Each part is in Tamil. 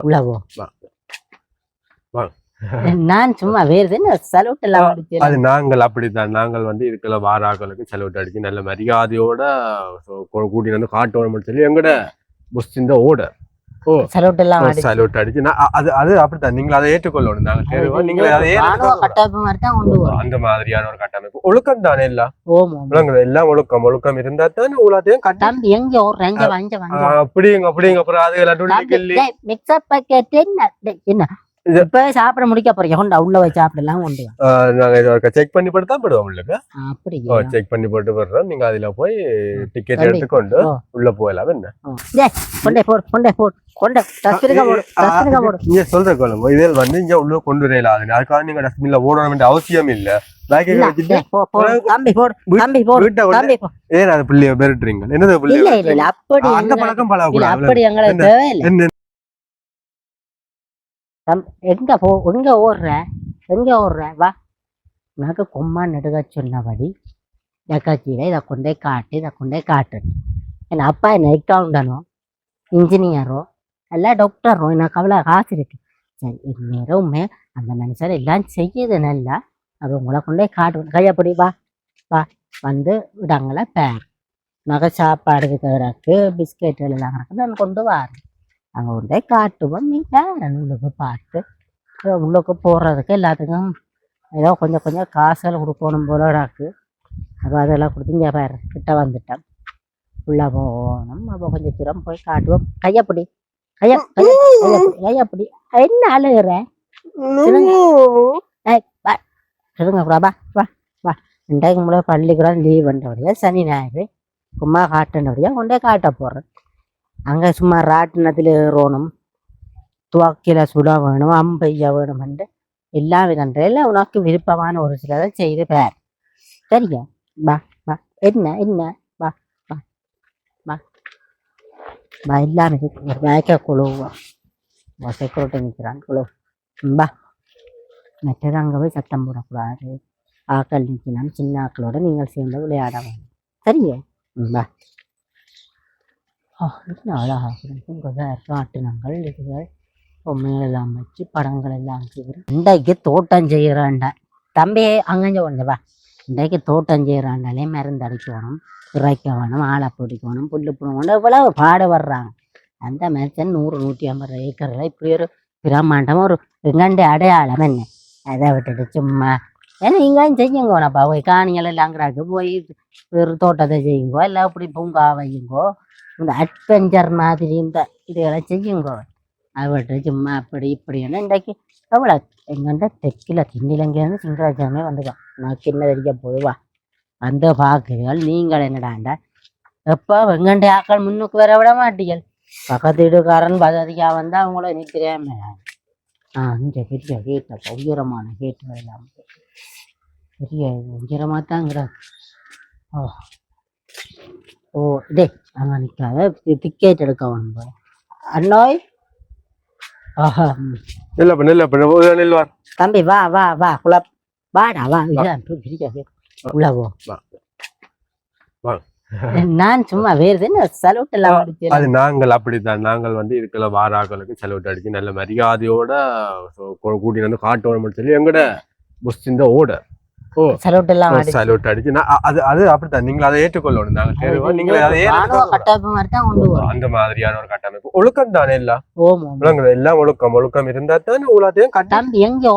உள்ள போ வா. வா. நான் சும்மா வேறு சலூட் எல்லாம் அது நாங்கள் அப்படித்தான் நாங்கள் வந்து இதுக்குள்ள வாராக்களுக்கு செலவிட்டு அடிச்சு நல்ல மரியாதையோட கூட்டிட்டு வந்து காட்டணும்னு சொல்லி எங்கட புஸ்திந்த ஓடர் ஓ. சலூட் எல்லாம் சல்யூட் அடிச்சு அது அது அப்படித்தான். நீங்கள் அதை ஏற்றுக்கொள்ளணும் நாங்கள் நீங்கள் அதை அந்த மாதிரியான ஒரு கட்டமைப்பு. ஒழுக்கம் தானே எல்லாம்? விளங்குது எல்லாம் ஒழுக்கம். ஒழுக்கம் இருந்தா தானே உலகத்தையும் கட்ட தம்பி எங்க அப்படிங்க அப்படிங்க அப்புறம் அது என்ன? இது- இப்ப சாப்பிட முடிக்க போறீங்க. கொண்டா உள்ள போய் சாப்பிடலாம் கொண்டு நாங்க இதை செக் பண்ணி போட்டு தான் போடுவோம் உங்களுக்கு. அப்படி செக் பண்ணி போட்டு போடுறோம். நீங்க அதுல போய் டிக்கெட் கண்டி- எடுத்துக்கொண்டு. உள்ள போகலாம். என்ன? கொண்டே போடு கொண்டே போடு கொண்டே. டஸ்பினுக்கா போடு டஸ்பினுக்கா போடு. இங்க சொல்ற இதில் வந்து இங்க உள்ள கொண்டு வரையில அதுக்காக நீங்க டஸ்ட்பின்ல ஓடணும் வேண்டிய அவசியம் இல்ல. என்னது அப்படி அந்த எங்க- பழக்கம் இல்ல பழகக்கூடாது அப்படி எங்களுக்கு? தேவையில்லை. தம்- எங்க போ எங்க ஓடுற? எங்க ஓடுற? வா. உனக்கு கொம்மா நெடுக சொன்னபடி எக்காச்சியில இதை கொண்டே காட்டு இதை கொண்டே காட்டு. என் அப்பா என்ன அக்கௌண்டனோ இன்ஜினியரோ எல்லா டாக்டரோ எனக்கு அவ்வளோ காசு இருக்கு. சரி இந்நேரமே அந்த மனுஷன் எல்லாம் செய்யுது நல்லா. அது உங்களை கொண்டே காட்டு. கையப்படி வா வா. வந்து விடாங்கள பேர். நகை சாப்பாடு கிடக்கு பிஸ்கெட் எல்லாம் கிடக்கு நான் கொண்டு வரேன் அங்கே கொண்டே காட்டுவோம். நீ பேரன் உள்ளுக்கு பார்த்து உள்ளுக்கு போடுறதுக்கு எல்லாத்துக்கும் ஏதோ கொஞ்சம் கொஞ்சம் காசுகள் கொடுக்கணும் போல இருக்கு. அப்போ அதெல்லாம் கொடுத்து இங்கே பாரு கிட்ட வந்துட்டேன் உள்ள போகணும். அப்போ கொஞ்சம் தூரம் போய் காட்டுவோம். கையப்படி. கைய கைய கையப்படி கையப்படி. என்ன அழுகுற? சொல்லுங்க கூட வா வா வா. ரெண்டாயிரம் முறை பள்ளிக்கூடம் லீவ் பண்ணுறபடியா சனி ஞாயிறு. சும்மா காட்டுனபடியா கொண்டே காட்ட போகிறேன் அங்கே சும்மா ராட்டினத்தில் ஏறணும் துவாக்கில சுட வேணும் அம்பைய வேணும்ன்ட்டு எல்லா விதன்றையில் உனக்கு விருப்பமான ஒரு சிலதை செய்து பேர் சரியா வா வா என்ன என்ன வா வா வா வா எல்லாம் இருக்கு ஒரு குழுவா வா செக்யூரிட்டி நிற்கிறான் குழு ம், வா மற்றது அங்கே போய் சத்தம் போடக்கூடாது ஆக்கள் நிற்கலாம் சின்ன ஆக்களோட நீங்கள் சேர்ந்து விளையாட வேணும் சரியா ம், வா ஆ, என்ன அழகா இருக்கு ராட்டினங்கள் இதுகள் பொம்மைகள் எல்லாம் வச்சு படங்கள் எல்லாம் செய்கிறேன் இன்றைக்கு தோட்டம் செய்கிறான்டா தம்பி அங்கே ஒன்று வா. இன்றைக்கு தோட்டம் செய்கிறாண்டாலே மருந்து அடிக்கணும் இறைக்க வேணும் ஆளை பிடிக்கணும் புல் பிடுங்கணும். இவ்வளவு பாடுபடுறாங்க அந்த மனுஷன் நூறு நூற்றி ஐம்பது ஏக்கரில் இப்படி ஒரு பிரம்மாண்டமாக ஒரு ரெண்டு அடையாளம் என்ன? அதை விட்டுட்டு சும்மா. ஏன்னா இங்கேயும் செய்யுங்க நம்ம போய் காணிகள் எல்லாம் போய் ஒரு தோட்டத்தை செய்யுங்கோ இல்லை அப்படி பூங்கா வையுங்கோ இந்த அட்வென்ச்சர் மாதிரி இந்த இதுகளை செய்யுங்கோ. அதை விட்டு சும்மா அப்படி இப்படின்னு இன்றைக்கு எவ்வளோ எங்கண்ட தெற்கில் திண்டிலங்கேருந்து சிங்கராஜாமே வந்துடும் நான் சின்ன தெரிய போதுவா அந்த பார்க்குறீர்கள் நீங்கள் என்னடாண்டா? எப்போ வெங்கண்ட ஆக்கள் முன்னுக்கு வர விட மாட்டீங்கள் பக்கத்து வீட்டுக்காரன் பதவியா வந்தால் அவங்கள நிற்கிறாம ஆ இங்கே பெரிய கேட்டு உயரமான கேட்டுகள் எல்லாம் பெரிய உயரமாக தான் கிடக்கு ஓ ஓ இதே அங்கே நிற்காத டிக்கெட் எடுக்க வேணும் அண்ணாய் ஆஹா இல்ல பண்ண நெல்வார் தம்பி வா வா வா குழ வாடா வா இதான் பெரிய கேட்டு உள்ள போ வா. வா. நான் சும்மா வேறு என்ன சலூட் எல்லாம் அது நாங்கள் அப்படித்தான் நாங்கள் வந்து இதுக்குள்ள வாராக்களுக்கு செலவிட்டு அடிச்சு நல்ல மரியாதையோட கூட்டிட்டு வந்து காட்டணும்னு சொல்லி எங்கட புஸ்திந்த ஓடர் சலூட் எல்லாம் சல்யூட் அடிச்சு அது அது அப்படித்தான். நீங்கள் அதை ஏற்றுக்கொள்ளணும் நாங்கள் நீங்கள் அதை அந்த மாதிரியான ஒரு கட்டமைப்பு. ஒழுக்கம் தானே எல்லாம் எல்லாம் ஒழுக்கம். ஒழுக்கம் இருந்தா தானே உலகத்தையும் கட்ட தம்பி எங்க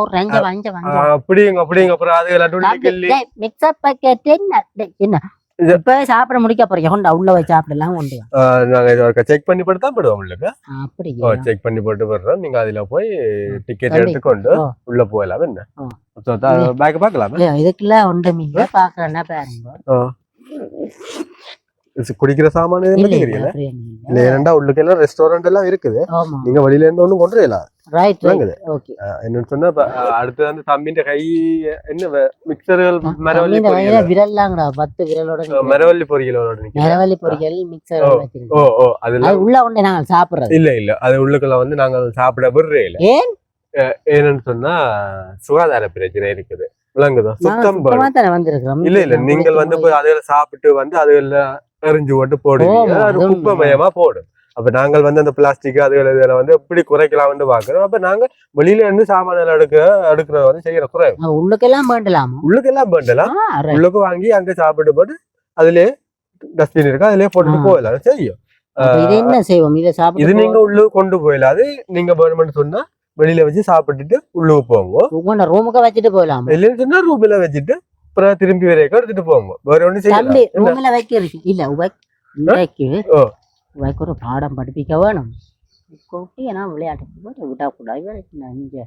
வஞ்ச அப்படிங்க அப்படிங்க அப்புறம் அது எல்லாத்தையும் கிள்ளி மிக்சர் பாக்கெட் என்ன? டேய், என்ன? இது- இப்ப சாப்பிட முடிக்க போறீங்க. கொண்டா உள்ள போய் சாப்பிடலாம் கொண்டு வா. ஆ, நாங்க இதை ஒரு செக் பண்ணி போட்டு தான் போடுவோம் உங்களுக்கு அப்படி செக் பண்ணி போட்டு போடுறோம். நீங்க அதுல போய் டிக்கெட் கண்டி- எடுத்துக்கொண்டு. உள்ள போகலாம். என்ன. பேக் பார்க்கலாம்? பாருங்க குடிக்கிற சாமான இல்ல, ஏன்னா உள்ளுக்கு எல்லாம் ரெஸ்டாரண்ட் எல்லாம் இருக்குது. நீங்க வெளியில இருந்து ஒண்ணும் கொண்டு வரலாம் ரைட். ஓகே என்னன்னு சொன்னா அடுத்து வந்து தம்பிന്റെ கை என்ன மிக்சர்கள் மரவள்ளி பொரியல் விரல்லாங்கடா விரலோட. மரவள்ளி பொரியலோட நிக்குது. மரவள்ளி பொரியல் மிக்சர் ஓ. வச்சிருக்கோம் ஓ ஓ அதுல அது உள்ள ஒண்ணு நாங்க சாப்பிடுறது. இல்ல இல்ல அது உள்ளுக்குள்ள வந்து நாங்க சாப்பிட விடுறே இல்ல. ஏன்? ஏன்னு சொன்னா சுகாதார பிரச்சனை இருக்குது. விளங்குதா சுத்தம் வந்திருக்கிறோம். இல்ல இல்ல நீங்கள் வந்து போய் அதுல சாப்பிட்டு வந்து அதுல எரிஞ்சு போட்டு போடுவீங்க. குப்பமயமா போடும். அப்ப நாங்கள் வந்து அந்த பிளாஸ்டிக் அதுகள் இதுல வந்து எப்படி குறைக்கலாம்னு பாக்குறோம் அப்ப நாங்க வெளியில இருந்து சாமான்கள் எடுக்க எடுக்கிறத வந்து செய்யற குறை உள்ளுக்கெல்லாம் வேண்டலாமா பண்ணலாம்? ஆ, right. உள்ளுக்கு வாங்கி அங்க சாப்பிட்டு போட்டு அதுலயே டஸ்ட்பின் இருக்கு அதுலயே போட்டுட்டு. போயிடலாம். செய்யும். இது என்ன செய்வோம்? இதை இது சாப்பிட்டு நீங்க உள்ளுக்கு கொண்டு போயிடலாம். அது நீங்க வேணும்னு சொன்னா வெளியில வச்சு சாப்பிட்டுட்டு உள்ளுக்கு உங்களோட ரூமுக்கு வச்சுட்டு போயிடலாமா வெளியில சொன்னா ரூம்ல வச்சுட்டு அப்புறம் திரும்பி வரைக்கும் எடுத்துட்டு போங்க வேற ஒண்ணு செய்யலாம்? ரூம்ல வைக்கிறது இல்ல உவை- உவைக்கு ஒரு பாடம் படிப்பிக்க வேணும். கூட்டி ஏன்னா விளையாட்டு போட்டு விடக்கூடாது இவருக்கு இங்க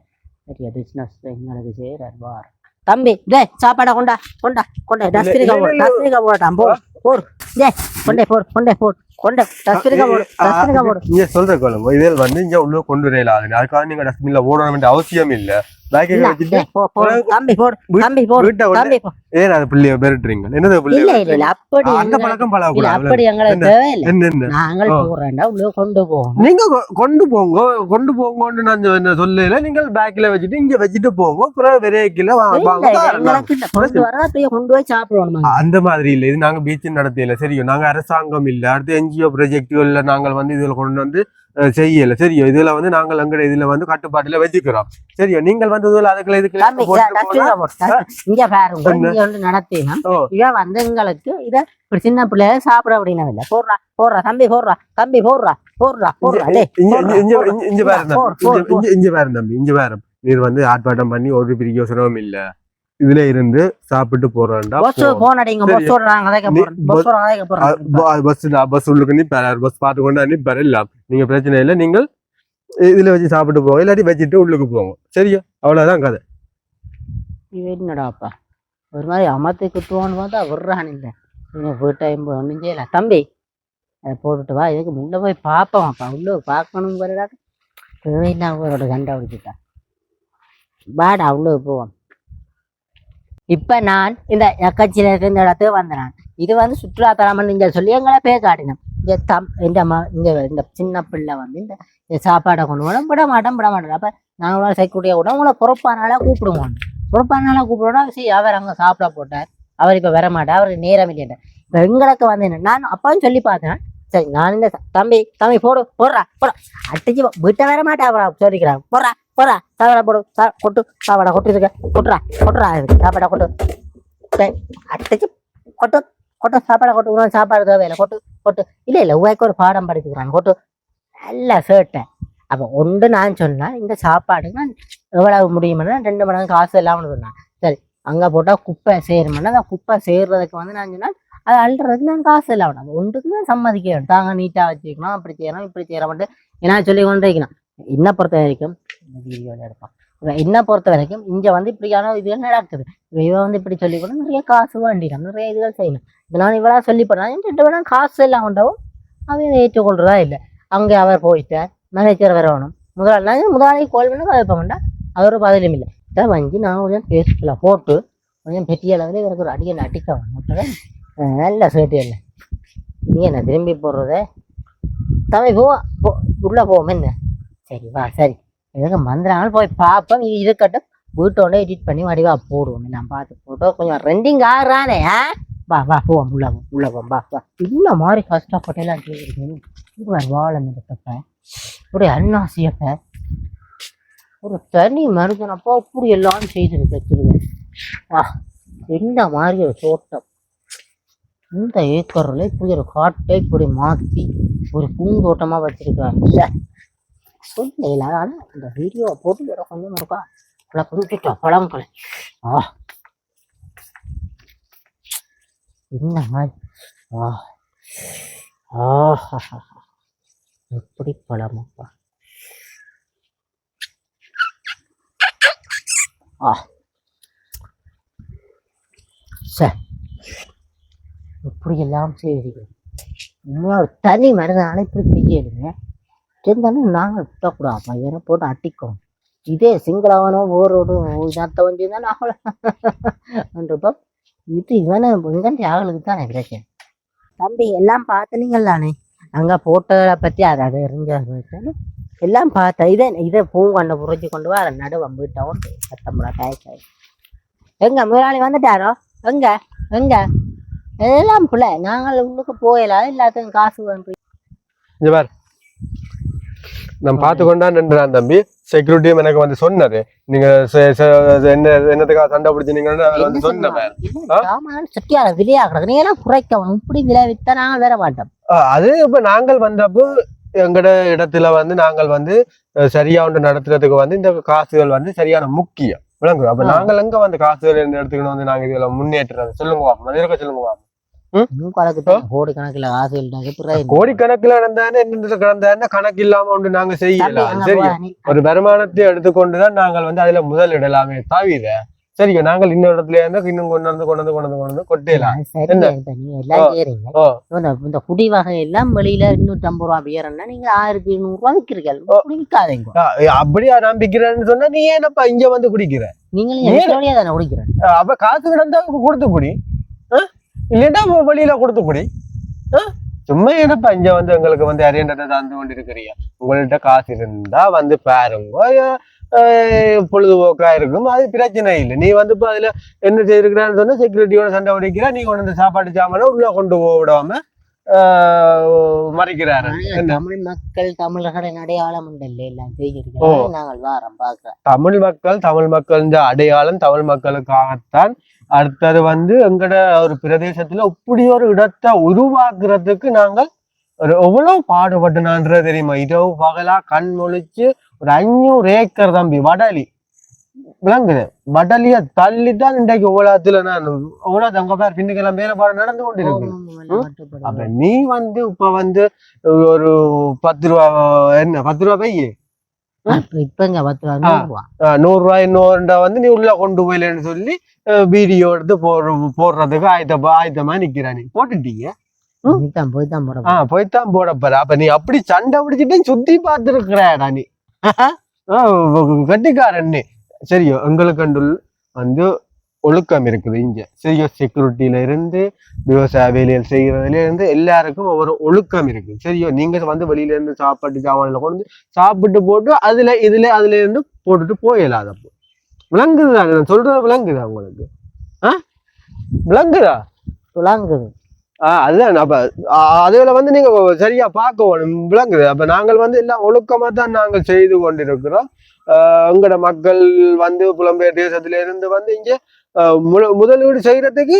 பெரிய பிசினஸ் எங்களுக்கு செய்யறாரு வார். தம்பி டே சாப்பாடை கொண்டா கொண்டா கொண்டா. டஸ்ட்பினுக்கு போட்டான் போடு போடு. டே கொண்டே போடு கொண்டே போடு. கொண்டே டஸ்ட்பினுக்கு போடு ஆ, டஸ்ட்பினுக்கு போடு நீங்க சொல்ற இதில் வந்து இங்க உள்ள கொண்டு வரல அதுக்காக நீங்க டஸ்ட்பின்ல ஓடணும் அவசியம் இல்ல. பேக்கிங் இல்ல, வச்சுட்டு டேய், போ, போ, தம்பி போடு வீ- தம்பி போடு வீட்டை உள்ள தம்பி போ. ஏன் அது பிள்ளைய பெருட்டுறீங்க என்னது இல்ல பிள்ளைய இல்ல இல்ல அப்படி அந்த எங்க- பழக்கம் இல்ல பழகக்கூடாது அப்படி எங்களுக்கு என்ன? தேவையில்லை. என்ன என்ன? நாங்கள் ஓ. போறேன்டா உள்ள கொண்டு போவோம். நீங்க கொண்டு போங்க கொண்டு போங்கன்னு நான் சொன்ன சொல்லல. நீங்கள் பேக்ல வச்சுட்டு இங்க வச்சுட்டு போங்க. விரைக்கில வாங்க. கொண்டு வர கொண்டு போய் சாப்பிடுவோம் அந்த மாதிரி இல்ல. இது நாங்க பீச் நடத்தியல. சரியோ நாங்க அரசாங்கம் இல்ல. அடுத்து என்ஜிஓ ப்ராஜெக்ட்ல நாங்கள் வந்து இதுல கொண்டு வந்து செய்யல சரியோ இதுல வந்து நாங்கள் எங்கட இதுல வந்து கட்டுப்பாட்டுல வச்சுக்கிறோம் சரியோ நீங்கள் வந்து இதுல அதுக்குள்ள இதுக்குள்ள தம்பி, இத போட்டுட்டு டஸ்ட்பின்ல போனா- போடு, டஸ்ட்பின். இங்க பாருங்க? இங்க வந்து எங்களுக்கு இத இப்படி சின்ன பிள்ளைய சாப்பிட அப்படின்னு இல்ல போடுறா போடுறா தம்பி போடுறா தம்பி போடுறா போடுறா போடுறா இங்க- டேய் இங்க- போடுறா, இங்க- போடுறா. இங்க- இங்க பாரு தம்பி. இங்க- இங்க- இங்க பாரு தம்பி இங்க பாரு நீர் வந்து ஆர்ப்பாட்டம் பண்ணி ஒரு பிரியோசனமும் இல்ல இதுல இருந்து சாப்பிட்டு போறோம்டா. பஸ் போன் அடிங்க நாங்க நீ- போறோம் பஸ் பஸ் உள்ளுக்கு நிப்பாரு பஸ் பார்த்து கொண்டு நிப்பாரு இல்ல. நீங்க பிரச்சனை இல்லை நீங்கள் இதுல வச்சு சாப்பிட்டு போங்க இல்லாட்டி வச்சுட்டு உள்ளுக்கு போங்க. சரியா? அவ்வளவுதான் கதை. என்னடாப்பா ஒரு மாதிரி அமர்த்தி குத்துவோன்னு பார்த்தா விடுறான் இல்லை. இன்னும் வீட்டை ஒன்றும் செய்யல தம்பி அதை போட்டுட்டு வா. இதுக்கு முன்னே போய் பார்ப்போம்ப்பா உள்ள பார்க்கணும் வரடா தேவையில்லாம அவரோட சண்டை பிடிச்சிட்டா. வாடா உள்ள போவோம். இப்ப நான் இந்த எக்கச்சில இருக்கிற இந்த இடத்துக்கு வந்தேன் இது வந்து சுற்றுலாத்தலம்னு இங்க சொல்லி எங்களை பேர் காட்டினோம் இந்த தம் இந்த ம இந்த இந்த சின்ன பிள்ளை வந்து இந்த சாப்பாடை கொண்டு போன விட மாட்டோம் விட மாட்டோம் அப்ப நாங்களும் செக்யூரிட்டியாக கூட உங்களை பொறுப்பானால கூப்பிடுவோம் பொறுப்பானால கூப்பிடுவோம் சரி அவர் அங்க சாப்பிட போட்டார். அவர் இப்ப வர மாட்டார். அவருக்கு நேரம் இல்லையாட்டார் இப்போ எங்களுக்கு வந்து என்ன நான் அப்பான்னு சொல்லி பார்த்தேன். சரி நான் இந்த தம்பி தம்பி போடு போடுறா போடா அடிச்சு விட்ட வர மாட்டா அப்புறம் சொல்லிக்கிறான். போடுறா போடுறா. சாப்பாடை போடு. சா- கொட்டு. சாப்பாடை கொட்டு இருக்க கொட்டுறா. கொட்டுறா. இதுக்கு சாப்பாடை கொட்டு. சரி, அடிச்சு கொட்டு. கொட்டு. சாப்பாடை கொட்டு. சாப்பாடு தேவையில்லை. கொட்டு. கொட்டு. இல்லை இல்லை. உவைக்கு ஒரு பாடம் படிச்சுக்கிறான் கொட்டு. நல்லா சேட்டேன். அப்போ ஒன்று நான் சொன்னேன் இந்த சாப்பாடுக்கு நான் எவ்வளவு முடியுமென்னா ரெண்டு மடங்கு காசு இல்லாமல் சொன்னேன். சரி அங்கே போட்டால் குப்பை சேருமென்னா அந்த குப்பை சேர்றதுக்கு வந்து நான் சொன்னேன் அது அழுறதுக்கு நான் காசு இல்லாமல் ஒன்றுக்கு தான் சம்மதிக்க வேண்டும் தாங்க நீட்டாக வச்சுக்கணும். அப்படி செய்யணும் இப்படி செய்யறோம்ட்டு ஏன்னா சொல்லி கொண்டு வைக்கணும் என்னை பொறுத்த வரைக்கும் இந்த வீடியோவில் எடுப்போம். என்னை பொறுத்த வரைக்கும் இங்கே வந்து இப்படியான இதுகள் நடக்குது. இவன் வந்து இப்படி சொல்லி கூட நிறைய காசு வேண்டிடும் நிறைய இதுகள் செய்யணும். இப்போ நான் இவ்வளோ சொல்லி போனால் ரெண்டு வேணா காசு எல்லாம் கொண்டவும் அவன் ஏற்றுக்கொள்றதா இல்லை. அங்கே அவர் போயிட்டார் மேனேஜர் வரணும் முதலாளி முதலாளி கோல் பண்ணி கதைப்ப வேண்டாம் அவர் பதிலும் இல்லை. இதை வஞ்சி நான் கொஞ்சம் பேசிக்கலாம் போட்டு கொஞ்சம் பெரிய அளவில் இவருக்கு ஒரு அடியை அடிக்க வேணும். நல்ல சேட்டு இல்லை நீ என்ன திரும்பி போடுறத? தமிழ் போ உள்ளே போவோம். என்ன? சரி வா சரி. எதுக்கு மந்திராங்க போய் பார்ப்போம். இது இருக்கட்டும். வீட்டோட எடிட் பண்ணி வடிவா போடுவோம். நான் பார்த்து போட்டோ கொஞ்சம் ரெண்டிங் ஆகுறானே ஆ? வா வா போவோம். உள்ள போ உள்ள போவோம் வா வா. இந்த மாதிரி கஷ்டப்பட்டெல்லாம் கேட்குறீங்க இது வாழை இருக்கப்ப ஒரு அன்னாசியப்ப ஒரு தனி மருதனப்பா அப்படி எல்லாம் செய்து வச்சிருக்கேன் ஆ இந்த மாதிரி ஒரு தோட்டம். இந்த ஏக்கரில் இப்படி ஒரு காட்டை இப்படி மாற்றி ஒரு பூந்தோட்டமாக வச்சுருக்காங்க. சொல்லல ஆனால் இந்த வீடியோ போட்டு வேற கொஞ்சம் இருக்கா அவ்வளோ பல பழம்? பழம் ஆ என்ன மாதிரி ஆ ஆஹா. எப்படி பழமாப்பா ஆ சார் இப்படி எல்லாம் செய்வீங்க இன்னும் ஒரு தனி மனிதனால இப்படி செய்யலுங்க இருந்தாலும் நாங்கள் விட்டக்கூடாது இதனை போட்டு அட்டிக்கும் இதே சிங்களாவனும் ஓரோடும் இனத்தை வந்து தான் நாங்கள் இது இவனை இங்கன்ட்டு ஆளுக்கு தானே பிரச்சனை தம்பி எல்லாம் பார்த்தனீங்கள் அங்கே போட்டதை பற்றி அதை அதை எரிஞ்சாலும் எல்லாம் பார்த்தேன் இதை இதை பூங்கொண்டை புரிஞ்சு கொண்டு வா அதை நடுவம் வீட்டை ஒன்று பத்தம்புடா எங்கே எங்க முதலாளி வந்துட்டாரோ? எங்க? எங்க? எல்லாம் பிள்ளை நாங்கள் உள்ளுக்கு போயலாம் எல்லாத்துக்கும் காசு வந்து நான் பார்த்து கொண்டா நின்றான் தம்பி. செக்யூரிட்டியும் எனக்கு வந்து சொன்னது. நீங்க என்ன என்னத்துக்காக சண்டை பிடிச்சினீங்கன்னு வந்து சொன்னவன் சட்டியால விலையாகிறது நீ எல்லாம் குறைக்கவும் இப்படி விலை வித்தா நாங்கள் வேற மாட்டோம். அது இப்ப நாங்கள் வந்தப்போ எங்கட இடத்துல வந்து நாங்கள் வந்து சரியா ஒன்று நடத்துறதுக்கு வந்து இந்த காசுகள் வந்து சரியான முக்கியம். விளங்குது. அப்ப. நாங்கள் எங்க வந்து காசுகள் எடுத்துக்கணும் வந்து நாங்க இதுல முன்னேற்றது சொல்லுங்க பாப்போம். சொல்லுங்க பாப்போம். கோடிக்கணக்கில் நடந்தானே என்னது கிடந்தானே கணக்கு இல்லாம ஒன்று நாங்க செய்யலாம். ஒரு வருமானத்தை எடுத்துக்கொண்டுதான் நாங்கள் வந்து அதுல முதலிடலாமே தவிர சரிங்க நாங்கள் இன்னொரு இடத்துல இருந்து இன்னும் கொண்டு வந்து கொண்டு வந்து கொண்டு வந்து கொண்டு வந்து என்ன? நீங்க எல்லாம். இந்த குடி வகை எல்லாம் வெளியில இருநூத்தி ஐம்பது ரூபா பியர்னா நீங்க ஆயிரத்தி இருநூறு ரூபா விற்கிறீர்கள் குடிக்காதீங்க. அப்படியா நம்பிக்கிறேன்னு சொன்னா நீ ஏனப்பா இங்க வந்து குடிக்கிற? எவ்வளோ தானே குடிக்கிறேன் அப்ப காசு கிடந்தா கொடுத்து குடி? இல்லைன்னா வெளியில கொடுத்து குடி? சும்மா என்னப்பா இங்க வந்து எங்களுக்கு வந்து அரியண்டத்தை தந்து கொண்டு இருக்கிறீங்க உங்கள்ட்ட காசு இருந்தா வந்து பாருங்க. பொழுதுபோக்கா இருக்கும். அது பிரச்சனை இல்லை. நீ வந்து இப்ப அதுல என்ன செய்திருக்கிறான்னு சொன்னா செக்யூரிட்டியோட சண்டை உடைக்கிற நீ கொண்டு வந்து சாப்பாடு சாமான உள்ள கொண்டு போக விடாம மறைக்கிறாரு? தமிழ் மக்கள் தமிழர்களின் அடையாளம் எல்லாம் நாங்கள் வாரம் பாக்குறோம் தமிழ் மக்கள் தமிழ் மக்கள் அடையாளம் தமிழ் மக்களுக்காகத்தான். அடுத்தது வந்து எங்கட ஒரு பிரதேசத்துல இப்படி ஒரு இடத்தை உருவாக்குறதுக்கு நாங்கள் ஒரு எவ்வளவு பாடுபட்டுனான்றது தெரியுமா? இரவு பகலா கண் முழிச்சு ஒரு அஞ்சூறு ஏக்கர் தம்பி வடலி. விளங்குது. வடலிய தள்ளி தான் இன்றைக்கு உலகத்துல நான் உலகத்து அங்க பேர் பின்னுக்கெல்லாம் வேற பாடம் நடந்து கொண்டு இருக்கு அப்ப நீ வந்து இப்ப வந்து ஒரு பத்து ரூபா என்ன பத்து ரூபா பைய. நூறு ரூபாய் இன்னொருண்டா வந்து நீ உள்ள கொண்டு போயிலன்னு சொல்லி வீடியோ எடுத்து போடுற போடுறதுக்கு ஆயத்த ஆயத்தமா நிக்கிற நீ. போட்டுட்டீங்க. போய்தான் போய்தான் போட போட போற. அப்ப நீ அப்படி சண்டை பிடிச்சிட்டு சுத்தி பார்த்துருக்கிறடா நீ. கட்டிக்காரன் நீ. சரியோ எங்களுக்கு வந்து ஒழுக்கம் இருக்குது இங்கே. சரியோ செக்யூரிட்டியில இருந்து விவசாய வேலைகள் செய்யறதுல இருந்து எல்லாருக்கும் ஒவ்வொரு ஒழுக்கம் இருக்குது. சரியோ நீங்க வந்து வெளியில இருந்து சாப்பாட்டு சாமான்ல கொண்டு வந்து சாப்பிட்டு போட்டு அதுல இதுல அதுல இருந்து போட்டுட்டு போயிடலாம் அப்போ விளங்குதா நான் சொல்றது விளங்குதா உங்களுக்கு? ஆ? விளங்குதா? விளங்குது. ஆஹ் அதுதான். அப்ப அதுல வந்து நீங்க சரியா பார்க்க விளங்குது. அப்ப நாங்கள் வந்து எல்லாம் ஒழுக்கமா தான் நாங்கள் செய்து கொண்டிருக்கிறோம். ஆஹ் எங்கட மக்கள் வந்து புலம்பெயர் தேசத்துல இருந்து வந்து இங்க மு- முதலீடு செய்யறதுக்கு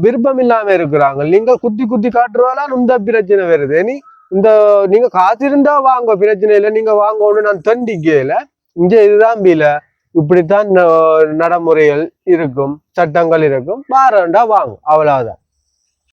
விருப்பம் இல்லாம இருக்கிறாங்க. நீங்கள் குத்தி குத்தி காட்டுறதால இந்த பிரச்சனை வருது. நீ இந்த நீங்க காசு இருந்தா வாங்க. பிரச்சனை இல்லை நீங்க வாங்கணும்னு நான் தண்டிக்கல. இங்க இதுதான் பில இப்படித்தான் நடைமுறைகள் இருக்கும் சட்டங்கள் இருக்கும். வாரண்டா வாங்க. அவ்வளவுதான்.